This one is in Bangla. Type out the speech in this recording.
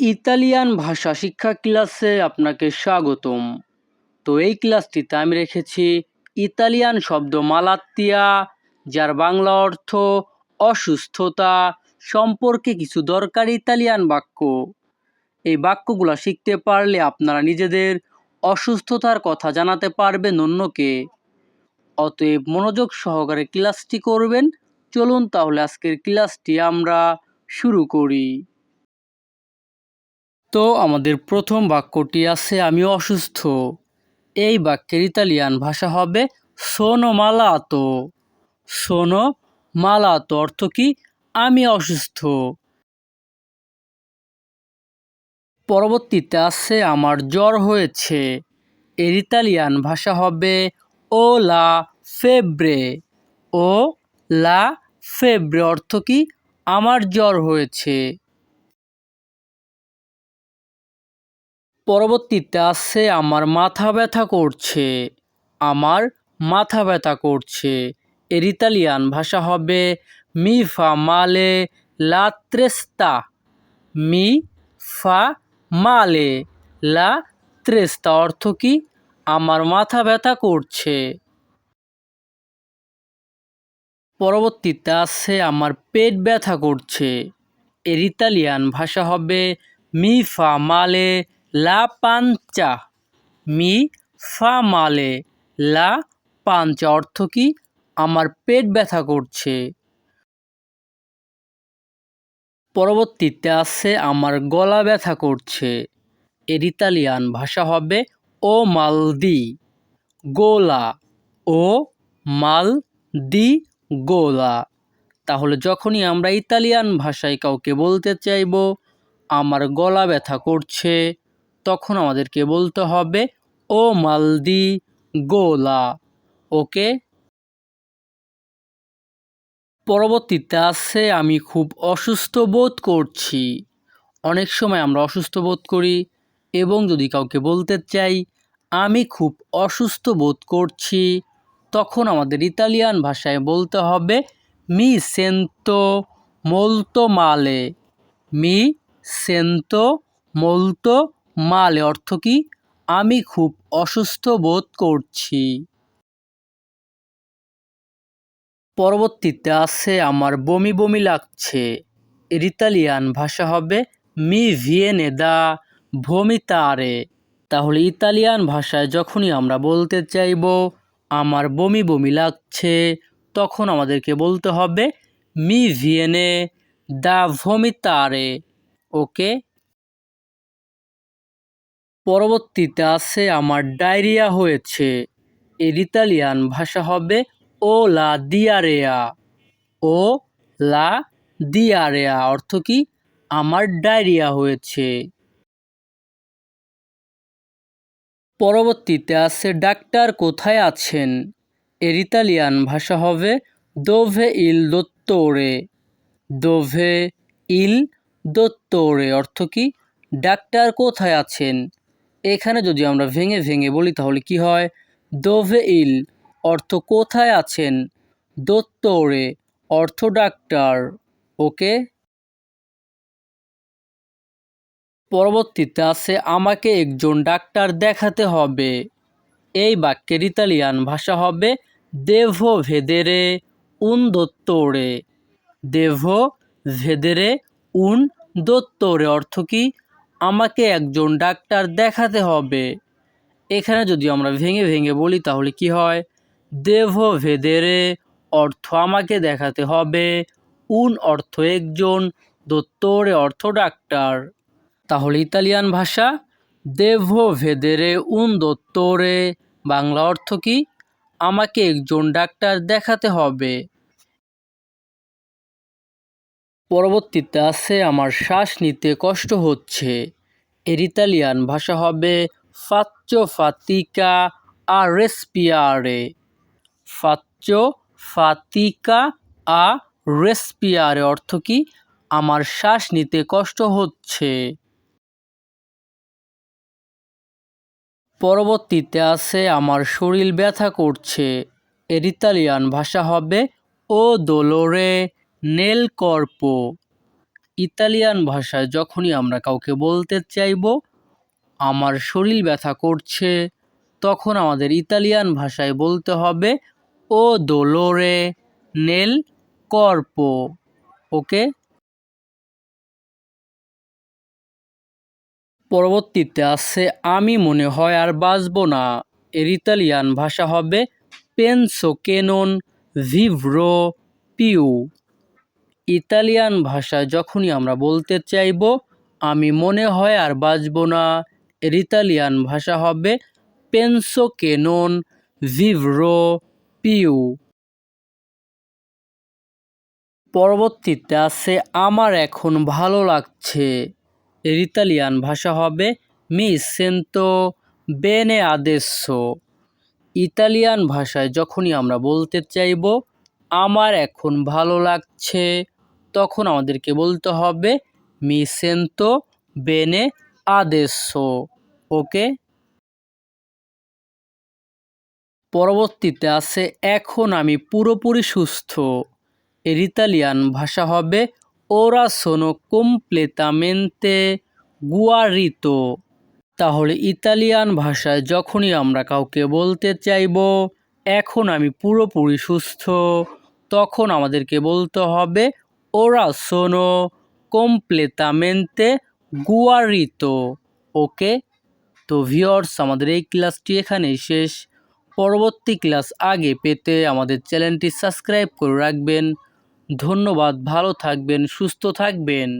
ইতালিয়ান ভাষা শিক্ষা ক্লাসে আপনাকে স্বাগতম। তো এই ক্লাসটিতে আমি রেখেছি ইতালিয়ান শব্দ মালাত্তিয়া, যার বাংলা অর্থ অসুস্থতা, সম্পর্কে কিছু দরকারি ইতালিয়ান বাক্য। এই বাক্যগুলো শিখতে পারলে আপনারা নিজেদের অসুস্থতার কথা জানাতে পারবেন অন্যকে। অতএব মনোযোগ সহকারে ক্লাসটি করবেন। চলুন তাহলে আজকের ক্লাসটি আমরা শুরু করি। তো আমাদের প্রথম বাক্যটি আছে, আমি অসুস্থ। এই বাক্যের ইতালিয়ান ভাষা হবে, সোনো মালাতো সোনো মালাতো অর্থ কি? আমি অসুস্থ। পরবর্তীতে আছে, আমার জ্বর হয়েছে। এর ইতালিয়ান ভাষা হবে, ও লা ফেব্রে। ও লা ফেব্রে অর্থ কি? আমার জ্বর হয়েছে। পরবর্তীতে আসছে আমার মাথা ব্যথা করছে। আমার মাথা ব্যথা করছে। এর ইতালিয়ান ভাষা হবে মি ফা মালে লা ত্রেস্তা মি ফা মালে লা ত্রেস্তা অর্থ কি? আমার মাথা ব্যথা করছে। পরবর্তীতে আসছে আমার পেট ব্যথা করছে। এর ইতালিয়ান ভাষা হবে মি ফা মালে লা পাঞ্চা। মি ফা মালে। লা পাঞ্চা অর্থ কি? আমার পেট ব্যথা করছে। পরবর্তীতে আছে, আমার গলা ব্যথা করছে। এর ইতালিয়ান ভাষা হবে ও মালদি। গোলা। ও মাল দি গোলা। তাহলে যখনই আমরা ইতালিয়ান ভাষায় কাউকে বলতে চাইব, আমার গলা ব্যথা করছে। তখন আমাদেরকে বলতে হবে, ও মালদি গোলা। ওকে? পরবর্তীতে আছে, আমি খুব অসুস্থ বোধ করছি। অনেক সময় আমরা অসুস্থ বোধ করি এবং যদি কাউকে বলতে চাই, আমি খুব অসুস্থ বোধ করছি, তখন আমাদের ইতালিয়ান ভাষায় বলতে হবে, মি সেন্তো মোলতো মালে। মি সেন্তো মোলতো মালে অর্থ কি? আমি খুব অসুস্থ বোধ করছি। পরবর্তীতে আছে আমার বমি বমি লাগছে। এর ইতালিয়ান ভাষা হবে মি ভিয়েনে দা ভমিতারে তাহলে ইতালিয়ান ভাষায় যখনই আমরা বলতে চাইব, আমার বমি বমি লাগছে, তখন আমাদেরকে বলতে হবে মি ভিয়েনে দা ভমিতারে ওকে? পরবর্তীতে আছে আমার ডায়রিয়া হয়েছে। এর ইতালিয়ান ভাষা হবে ও লা দিয়ারেয়া ও লা দিয়ারেয়া অর্থ কি? আমার ডায়রিয়া হয়েছে। পরবর্তীতে আছে ডাক্তার কোথায় আছেন? এর ইতালিয়ান ভাষা হবে দোভে ইল দোত্তোরে দোভে ইল দোত্তোরে অর্থ কি? ডাক্তার কোথায় আছেন? এখানে যদি আমরা ভেঙে ভেঙে বলি, তাহলে কি হয়? দোভে ইল অর্থ কোথায় আছেন? দোত্তরে অর্থ ডাক্তার। ওকে? পরবর্তীতে আছে, আমাকে একজন ডাক্তার দেখাতে হবে। এই বাক্যের ইতালিয়ান ভাষা হবে দেভো ভেদেরে উন দোত্তরে। দেভো ভেদেরে উন দোত্তরে অর্থ কি? আমাকে একজন ডাক্তার দেখাতে হবে। এখানে যদি আমরা ভেঙে ভেঙে বলি, তাহলে কি হয়? দেভ ভেদেরে অর্থ আমাকে দেখাতে হবে। উন অর্থ একজন, দোত্তরে অর্থ ডাক্তার। তাহলে ইতালিয়ান ভাষা দেভ ভেদেরে উন দোত্তরে, বাংলা অর্থ কি? আমাকে একজন ডাক্তার দেখাতে হবে। পরবর্তীতে আছে, আমার শ্বাস নিতে কষ্ট হচ্ছে। এর ইতালিয়ান ভাষা হবে ফাচ্চো ফাতিকা আ রেসপিয়ারে ফাচ্চো ফাতিকা আ রেসপিয়ারে অর্থ কি? আমার শ্বাস নিতে কষ্ট হচ্ছে। পরবর্তীতে আছে, আমার শরীর ব্যথা করছে। এর ইতালিয়ান ভাষা হবে, ও দোলোরে নেল কর্পো। ইতালিয়ান ভাষায় যখনই আমরা কাউকে বলতে চাইব, আমার শরীর ব্যথা করছে, তখন আমাদের ইতালিয়ান ভাষায় বলতে হবে, ও দোলোরে, নেল কর্পো। ওকে? পরবর্তীতে আছে, আমি মনে হয় আর বাঁচবো না। এর ইতালিয়ান ভাষা হবে পেনসো কেনন ভিভ্রো পিউ ইতালিয়ান ভাষায় যখনই আমরা বলতে চাইব, আমি মনে হয় আর বাঁচবো না। এর ইতালিয়ান ভাষা হবে পেনসো কেনন ভিভ্রো পিউ পরবর্তীতে আছে আমার এখন ভালো লাগছে। এর ইতালিয়ান ভাষা হবে মি সেন্তো বেনে আদেsso ইতালিয়ান ভাষায় যখনই আমরা বলতে চাইব, আমার এখন ভালো লাগছে। তখন আমাদেরকে বলতে হবে মি সেন্তো বেনে আদেsso ওকে? পরবর্তীতে আছে, এখন আমি পুরোপুরি সুস্থ। এর ইতালিয়ান ভাষা হবে, ওরা সোনো কমপ্লেতামেন্তে গুয়ারিতো তাহলে ইতালিয়ান ভাষায় যখনই আমরা কাউকে বলতে চাইব, এখন আমি পুরোপুরি সুস্থ, তখন আমাদেরকে বলতে হবে ওরা সোনো কমপ্লেতামেন্তে গুয়ারিতো ওকে তো ভিওর্স আমাদের এই ক্লাসটি এখানেই শেষ। পরবর্তী ক্লাস আগে পেতে আমাদের চ্যানেলটি সাবস্ক্রাইব করে রাখবেন। ধন্যবাদ, ভালো থাকবেন, সুস্থ থাকবেন।